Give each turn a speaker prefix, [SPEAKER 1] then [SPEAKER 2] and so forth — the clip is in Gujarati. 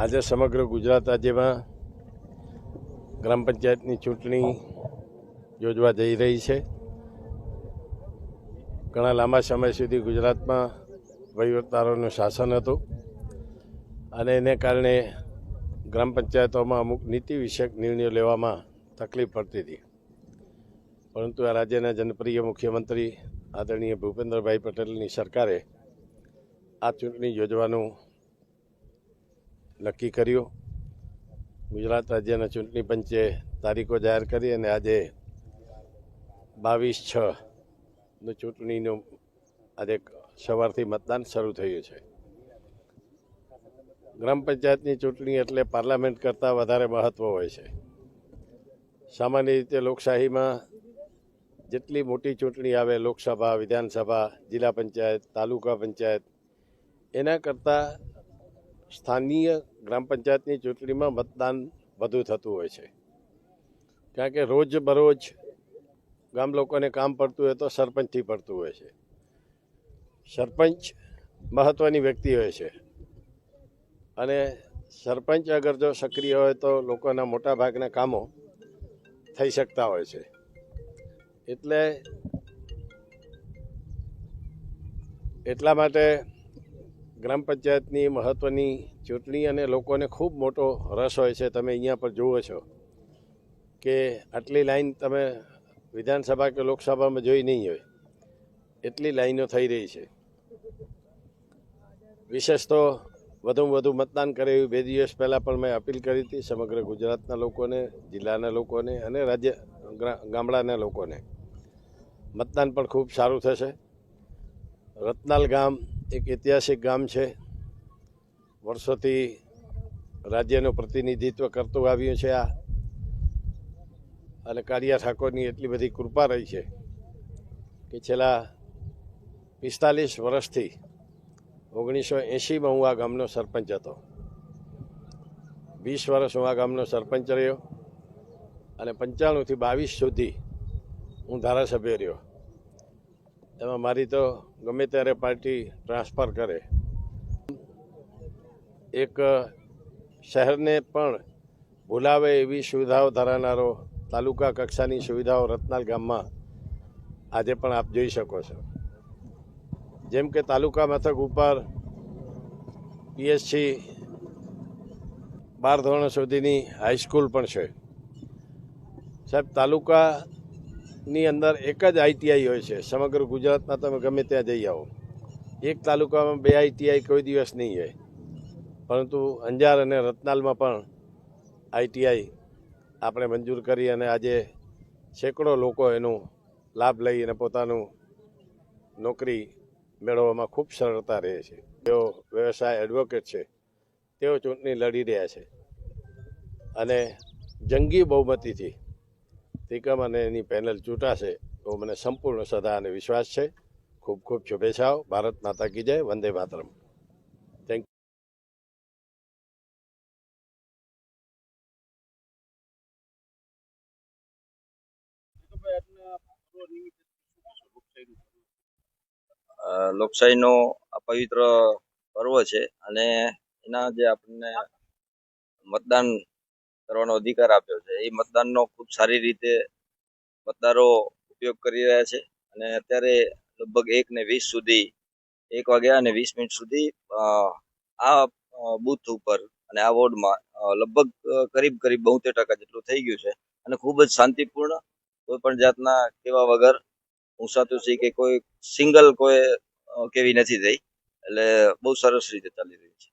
[SPEAKER 1] આજે સમગ્ર ગુજરાત રાજ્યમાં ગ્રામ પંચાયતની ચૂંટણી યોજવા જઈ રહી છે. ઘણા લાંબા સમય સુધી ગુજરાતમાં વહીવટદારોનું શાસન હતું અને એને કારણે ગ્રામ પંચાયતોમાં અમુક નીતિ વિષયક નિર્ણયો લેવામાં તકલીફ પડતી હતી. પરંતુ આ રાજ્યના જનપ્રિય મુખ્યમંત્રી આદરણીય ભૂપેન્દ્રભાઈ પટેલની સરકારે આ ચૂંટણી યોજવાનું નક્કી કર્યું. ગુજરાત રાજ્યના ચૂંટણી પંચે તારીખો જાહેર કરી અને આજે બાવીસ છ નું ચૂંટણીનું આજે સવારથી મતદાન શરૂ થયું છે. ગ્રામ પંચાયતની ચૂંટણી એટલે પાર્લામેન્ટ કરતાં વધારે મહત્ત્વ હોય છે. સામાન્ય રીતે લોકશાહીમાં જેટલી મોટી ચૂંટણી આવે, લોકસભા, વિધાનસભા, જિલ્લા પંચાયત, તાલુકા પંચાયત, એના કરતાં સ્થાનીય ગ્રામ પંચાયતની ચૂંટણીમાં મતદાન વધુ થતું હોય છે. કારણ કે રોજ બરોજ ગામ લોકોને કામ પડતું હોય તો સરપંચથી પડતું હોય છે. સરપંચ મહત્ત્વની વ્યક્તિ હોય છે. અને સરપંચ અગર જો સક્રિય હોય તો લોકોના મોટા ભાગના કામો થઈ શકતા હોય છે. એટલે એટલા માટે ગ્રામ પંચાયતની મહત્ત્વની ચૂંટણી અને લોકોને ખૂબ મોટો રસ હોય છે, તમે અહીંયા પર જુઓ છો કે આટલી લાઈન તમે વિધાનસભા કે લોકસભામાં જોઈ નહીં હોય. એટલી લાઈનો થઈ રહી છે. વિશેષ તો વધુમાં વધુ મતદાન કરે એવી બે દિવસ પહેલાં પણ મેં અપીલ કરી હતી સમગ્ર ગુજરાતના લોકોને, જિલ્લાના લોકોને અને રાજ્ય ગામડાના લોકોને. મતદાન પણ ખૂબ સારું થશે. રતનાલ ગામ એક ઐતિહાસિક ગામ છે. વર્ષોથી રાજ્યનું પ્રતિનિધિત્વ કરતું આવ્યું છે આ. અને કાળિયા ઠાકોરની એટલી બધી કૃપા રહી છે કે છેલ્લા પિસ્તાલીસ વર્ષથી ઓગણીસો એંશીમાં હું આ ગામનો સરપંચ હતો. વીસ વર્ષ હું આ ગામનો સરપંચ રહ્યો અને પંચાણુંથી બાવીસ સુધી હું ધારાસભ્ય રહ્યો. એમાં મારી તો ગમે ત્યારે પાર્ટી ટ્રાન્સફર કરે. એક શહેરને પણ ભૂલાવે એવી સુવિધાઓ ધરાવનારો તાલુકા કક્ષાની સુવિધાઓ રત્નાલ ગામમાં આજે પણ આપ જોઈ શકો છો. જેમ કે તાલુકા મથક ઉપર પીએસસી બાર ધોરણ સુધીની હાઈસ્કૂલ પણ છે. સાહેબ તાલુકાની અંદર એક જ આઈટીઆઈ હોય છે. સમગ્ર ગુજરાતમાં તમે ગમે ત્યાં જઈ આવો. એક તાલુકામાં બે આઈટીઆઈ કોઈ દિવસ નહીં હોય. પરંતુ અંજાર અને રતનાલમાં પણ આઈટીઆઈ આપણે મંજૂર કરી અને આજે સેંકડો લોકો એનો લાભ લઈ અને પોતાનું નોકરી મેળવવામાં ખૂબ સરળતા રહે છે. તેઓ વ્યવસાય એડવોકેટ છે. તેઓ ચૂંટણી લડી રહ્યા છે. અને જંગી બહુમતીથી તિકમ અને એની પેનલ ચૂંટાશે તો મને સંપૂર્ણ સદા અને વિશ્વાસ છે. ખૂબ ખૂબ શુભેચ્છાઓ. ભારત માતા કી જય. વંદે માતરમ.
[SPEAKER 2] લોકશાહીનો આ પવિત્ર પર્વ છે અને એના જે આપણને મતદાન કરવાનો અધિકાર આપ્યો છે. એ મતદાનનો ખૂબ સારી રીતે મતદારો ઉપયોગ કરી રહ્યા છે અને અત્યારે લગભગ એક ને વીસ સુધી, એક વાગ્યા અને વીસ મિનિટ સુધી આ બુથ ઉપર અને આ વોર્ડમાં લગભગ કરીબ કરીબ બોતેર ટકા જેટલું થઈ ગયું છે અને ખૂબ જ શાંતિપૂર્ણ કોઈ પણ જાતના કેવા વગર ઊંસાતુસી કે કોઈ સિંગલ કોઈ કેવી નથી થઈ. એટલે બહુ સરસ રીતે ચાલી રહી છે.